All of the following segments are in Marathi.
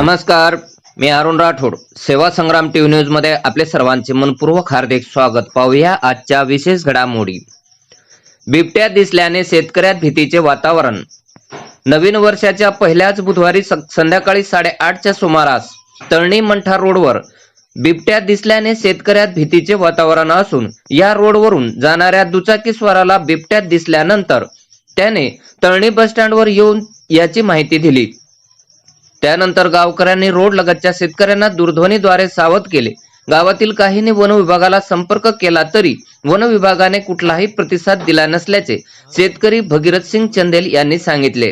नमस्कार मी अरुण राठोड. सेवा संग्राम टीव्ही न्यूजमध्ये आपले सर्वांचे मनपूर्वक हार्दिक स्वागत. पाहूया आजच्या विशेष घडामोडी. बिबट्या दिसल्याने शेतकऱ्यात भीतीचे वातावरण. नवीन वर्षाच्या पहिल्याच बुधवारी संध्याकाळी साडेआठच्या सुमारास तळणी मंठा रोडवर बिबट्या दिसल्याने शेतकऱ्यात भीतीचे वातावरण असून या रोडवरून जाणाऱ्या दुचाकी स्वाराला बिबट्यात दिसल्यानंतर त्याने तळणी बसस्टँडवर येऊन याची माहिती दिली. त्यानंतर गावकऱ्यांनी रोड लगतच्या शेतकऱ्यांना दूरध्वनीद्वारे सावध केले. गावातील काहींनी वन विभागाला संपर्क केला तरी वन विभागाने कुठलाही प्रतिसाद दिला नसल्याचे शेतकरी भगीरथ सिंग चंदेल यांनी सांगितले.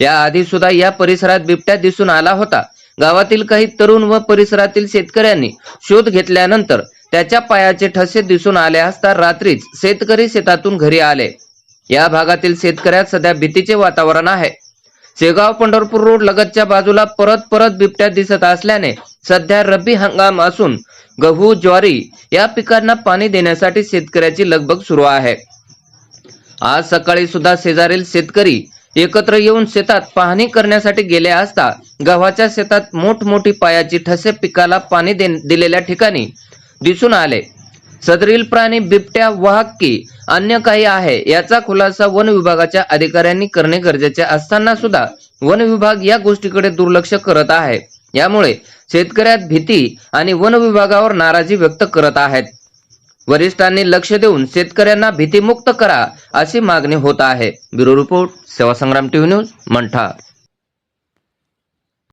याआधी सुद्धा या परिसरात बिबट्या दिसून आला होता. गावातील काही तरुण व परिसरातील शेतकऱ्यांनी शोध घेतल्यानंतर त्याच्या पायाचे ठसे दिसून आले असता रात्रीच शेतकरी शेतातून घरी आले. या भागातील शेतकऱ्यात सध्या भीतीचे वातावरण आहे. शेगाव पंढरपूर रोड लगतच्या बाजूला परत परत बिबट्या दिसत असल्याने सध्या रब्बी हंगाम असून गहू ज्वारी या पिकांना पाणी देण्यासाठी शेतकऱ्याची लगबग सुरू आहे. आज सकाळी सुद्धा शेजारील शेतकरी एकत्र येऊन शेतात पाहणी करण्यासाठी गेले असता गव्हाच्या शेतात मोठमोठी पायाची ठसे पिकाला पाणी दे- दिलेल्या ठिकाणी दिसून आले. सदरील प्राणी बिबट्या वाहक की अन्य काही आहे. याचा खुलासा वन विभागाच्या अधिकाऱ्यांनी करणे गरजेचे असताना सुद्धा वन विभाग या गोष्टीकडे दुर्लक्ष करत आहे. यामुळे शेतकऱ्यात भीती आणि वन विभागावर नाराजी व्यक्त करत आहेत. वरिष्ठांनी लक्ष देऊन शेतकऱ्यांना भीतीमुक्त करा अशी मागणी होत आहे. ब्युरो रिपोर्ट सेवा संग्राम टीव्ही न्यूज मंठा.